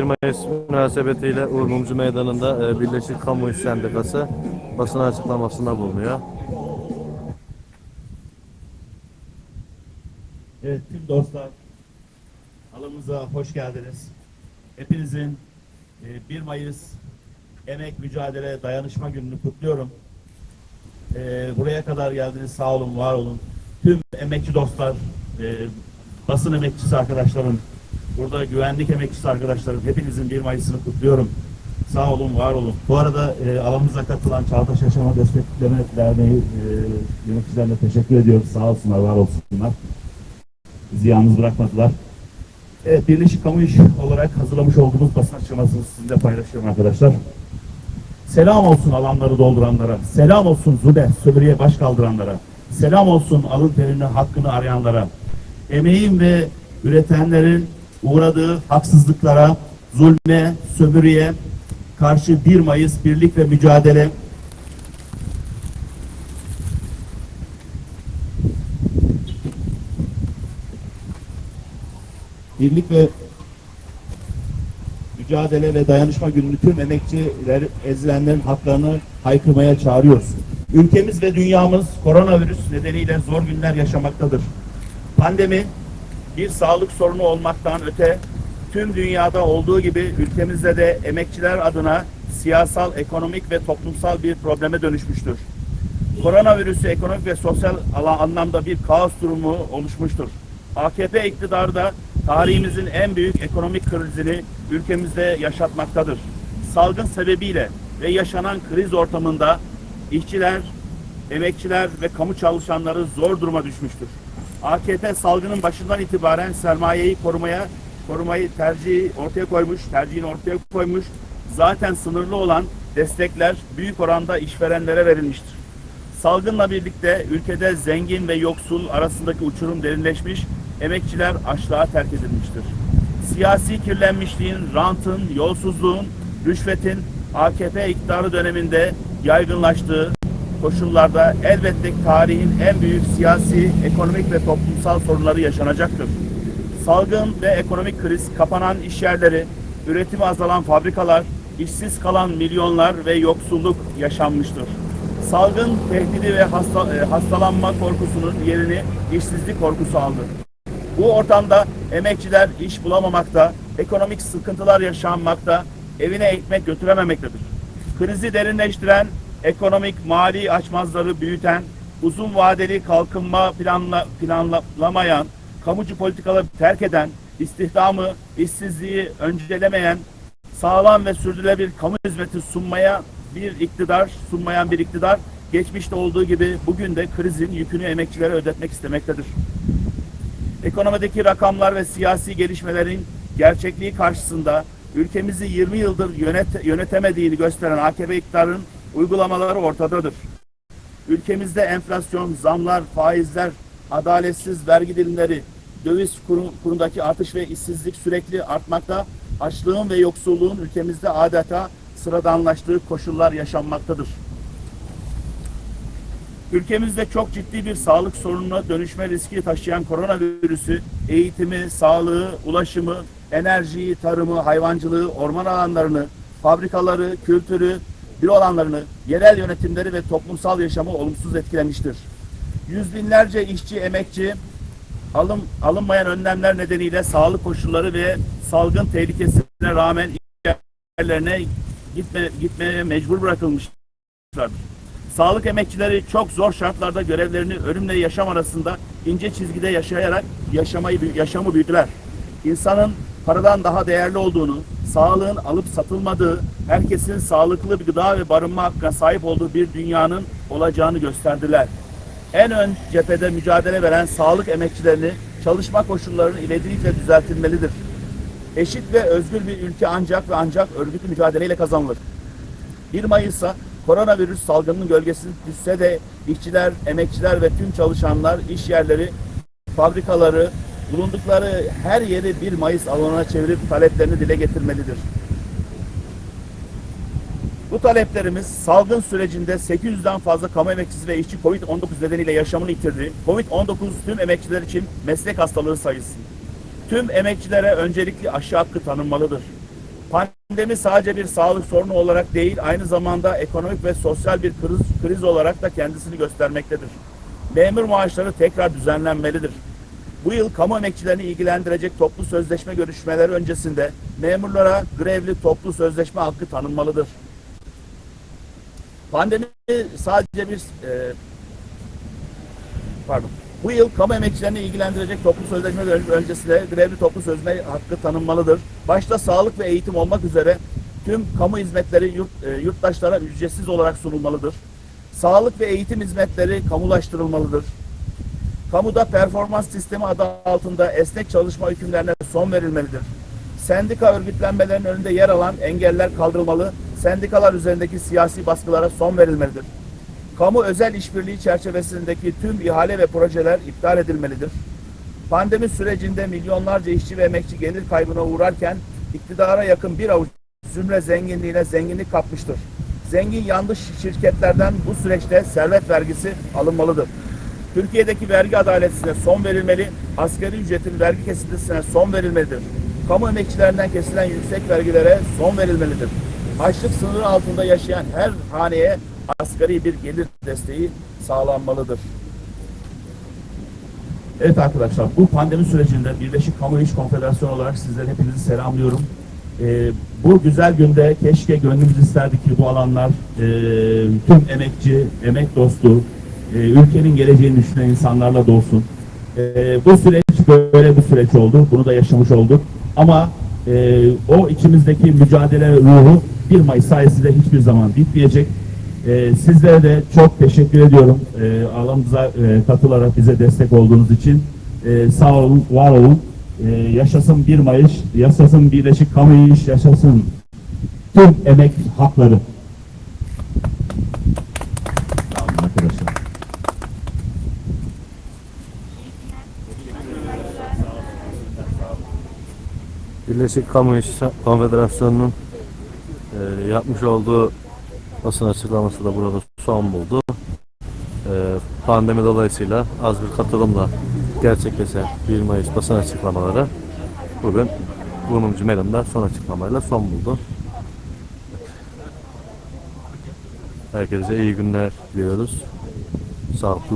1 Mayıs münasebetiyle Uğur Mumcu Meydanı'nda e, Birleşik Kamu İş Sendikası basın açıklamasında bulunuyor. Evet tüm dostlar alımıza hoş geldiniz. Hepinizin e, 1 Mayıs Emek Mücadele Dayanışma Günü'nü kutluyorum. E, Buraya kadar geldiniz sağ olun var olun. Tüm emekçi dostlar, e, basın emekçisi arkadaşlarım, burada güvenlik emekçisi arkadaşlarım hepinizin 1 Mayıs'ını kutluyorum. Sağ olun, var olun. Bu arada e, alanımıza katılan Çağdaş Yaşama Destekleme Derneği e, yöneticilerine teşekkür ediyoruz. Sağ olsunlar, var olsunlar. Bizi yalnız bırakmadılar. Evet, Birleşik Kamu İş olarak hazırlamış olduğumuz basın açıklamasını sizinle paylaşıyorum arkadaşlar. Selam olsun alanları dolduranlara, selam olsun Zule, sömürüye baş kaldıranlara, selam olsun alın terini, hakkını arayanlara, emeğin ve üretenlerin uğradığı haksızlıklara, zulme, sömürüye karşı 1 Mayıs birlik ve mücadele birlik ve mücadele ve dayanışma gününü tüm emekçiler, ezilenlerin haklarını haykırmaya çağırıyoruz. Ülkemiz ve dünyamız koronavirüs nedeniyle zor günler yaşamaktadır. Pandemi bir sağlık sorunu olmaktan öte tüm dünyada olduğu gibi ülkemizde de emekçiler adına siyasal, ekonomik ve toplumsal bir probleme dönüşmüştür. Koronavirüsü ekonomik ve sosyal anlamda bir kaos durumu oluşmuştur. AKP iktidarı da tarihimizin en büyük ekonomik krizini ülkemizde yaşatmaktadır. Salgın sebebiyle ve yaşanan kriz ortamında işçiler, emekçiler ve kamu çalışanları zor duruma düşmüştür. AKP salgının başından itibaren sermayeyi korumaya korumayı tercihi ortaya koymuş, tercihini ortaya koymuş. Zaten sınırlı olan destekler büyük oranda işverenlere verilmiştir. Salgınla birlikte ülkede zengin ve yoksul arasındaki uçurum derinleşmiş, emekçiler açlığa terk edilmiştir. Siyasi kirlenmişliğin, rantın, yolsuzluğun, rüşvetin AKP iktidarı döneminde yaygınlaştığı koşullarda elbette tarihin en büyük siyasi, ekonomik ve toplumsal sorunları yaşanacaktır. Salgın ve ekonomik kriz, kapanan iş yerleri, üretimi azalan fabrikalar, işsiz kalan milyonlar ve yoksulluk yaşanmıştır. Salgın tehdidi ve hasta, e, hastalanma korkusunun yerini işsizlik korkusu aldı. Bu ortamda emekçiler iş bulamamakta, ekonomik sıkıntılar yaşanmakta, evine ekmek götürememektedir. Krizi derinleştiren, ekonomik mali açmazları büyüten, uzun vadeli kalkınma planla, planlamayan, kamucu politikaları terk eden, istihdamı, işsizliği öncelemeyen, sağlam ve sürdürülebilir kamu hizmeti sunmaya bir iktidar, sunmayan bir iktidar, geçmişte olduğu gibi bugün de krizin yükünü emekçilere ödetmek istemektedir. Ekonomideki rakamlar ve siyasi gelişmelerin gerçekliği karşısında ülkemizi 20 yıldır yönet, yönetemediğini gösteren AKP iktidarının uygulamaları ortadadır. Ülkemizde enflasyon, zamlar, faizler, adaletsiz vergi dilimleri, döviz kuru, kurundaki artış ve işsizlik sürekli artmakta, açlığın ve yoksulluğun ülkemizde adeta sıradanlaştığı koşullar yaşanmaktadır. Ülkemizde çok ciddi bir sağlık sorununa dönüşme riski taşıyan koronavirüsü eğitimi, sağlığı, ulaşımı, enerjiyi, tarımı, hayvancılığı, orman alanlarını, fabrikaları, kültürü, bir alanlarını, yerel yönetimleri ve toplumsal yaşamı olumsuz etkilemiştir. Yüz binlerce işçi, emekçi, alım, alınmayan önlemler nedeniyle sağlık koşulları ve salgın tehlikesine rağmen yerlerine gitme, gitmeye mecbur bırakılmışlardır. Sağlık emekçileri çok zor şartlarda görevlerini ölümle yaşam arasında ince çizgide yaşayarak yaşamayı yaşamı büyüdüler. İnsanın paradan daha değerli olduğunu, sağlığın alıp satılmadığı, herkesin sağlıklı bir gıda ve barınma hakkına sahip olduğu bir dünyanın olacağını gösterdiler. En ön cephede mücadele veren sağlık emekçilerini çalışma koşullarının ivedilikle düzeltilmelidir. Eşit ve özgür bir ülke ancak ve ancak örgütlü mücadeleyle kazanılır. 1 Mayıs'a koronavirüs salgının gölgesini düşse de işçiler, emekçiler ve tüm çalışanlar, iş yerleri, fabrikaları, bulundukları her yeri 1 Mayıs alanına çevirip taleplerini dile getirmelidir. Bu taleplerimiz salgın sürecinde 800'den fazla kamu emekçisi ve işçi Covid-19 nedeniyle yaşamını yitirdi. Covid-19 tüm emekçiler için meslek hastalığı sayısı. Tüm emekçilere öncelikli aşı hakkı tanınmalıdır. Pandemi sadece bir sağlık sorunu olarak değil, aynı zamanda ekonomik ve sosyal bir kriz, kriz olarak da kendisini göstermektedir. Memur maaşları tekrar düzenlenmelidir. Bu yıl kamu emekçilerini ilgilendirecek toplu sözleşme görüşmeleri öncesinde memurlara grevli toplu sözleşme hakkı tanınmalıdır. Pandemi sadece bir e, pardon. Bu yıl kamu emekçilerini ilgilendirecek toplu sözleşme öncesinde grevli toplu sözleşme hakkı tanınmalıdır. Başta sağlık ve eğitim olmak üzere tüm kamu hizmetleri yurt, e, yurttaşlara ücretsiz olarak sunulmalıdır. Sağlık ve eğitim hizmetleri kamulaştırılmalıdır. Kamuda performans sistemi adı altında esnek çalışma hükümlerine son verilmelidir. Sendika örgütlenmelerinin önünde yer alan engeller kaldırılmalı, sendikalar üzerindeki siyasi baskılara son verilmelidir. Kamu özel işbirliği çerçevesindeki tüm ihale ve projeler iptal edilmelidir. Pandemi sürecinde milyonlarca işçi ve emekçi gelir kaybına uğrarken iktidara yakın bir avuç zümre zenginliğine zenginlik kapmıştır. Zengin yanlış şirketlerden bu süreçte servet vergisi alınmalıdır. Türkiye'deki vergi adaletine son verilmeli, asgari ücretin vergi kesintisine son verilmelidir. Kamu emekçilerinden kesilen yüksek vergilere son verilmelidir. Açlık sınırı altında yaşayan her haneye asgari bir gelir desteği sağlanmalıdır. Evet arkadaşlar bu pandemi sürecinde Birleşik Kamu İş Konfederasyonu olarak sizleri hepinizi selamlıyorum. Ee, bu güzel günde keşke gönlümüz isterdi ki bu alanlar e, tüm emekçi, emek dostu, e, ülkenin geleceğini düşünen insanlarla dolsun. E, bu süreç böyle bir süreç oldu. Bunu da yaşamış olduk. Ama e, o içimizdeki mücadele ruhu 1 Mayıs sayesinde hiçbir zaman bitmeyecek. E, sizlere de çok teşekkür ediyorum. E, alanımıza e, katılarak bize destek olduğunuz için. E, sağ olun, var olun. E, yaşasın 1 Mayıs, yaşasın Birleşik Kamu İş, yaşasın tüm emek hakları. Sağ olun arkadaşlar. Birleşik Kamu İş Konfederasyonu'nun e, yapmış olduğu basın açıklaması da burada son buldu. E, pandemi dolayısıyla az bir katılımla gerçekleşen 1 Mayıs basın açıklamaları bugün Bulmumcu Meydanı'nda son açıklamayla son buldu. Herkese iyi günler diliyoruz. Sağlıklı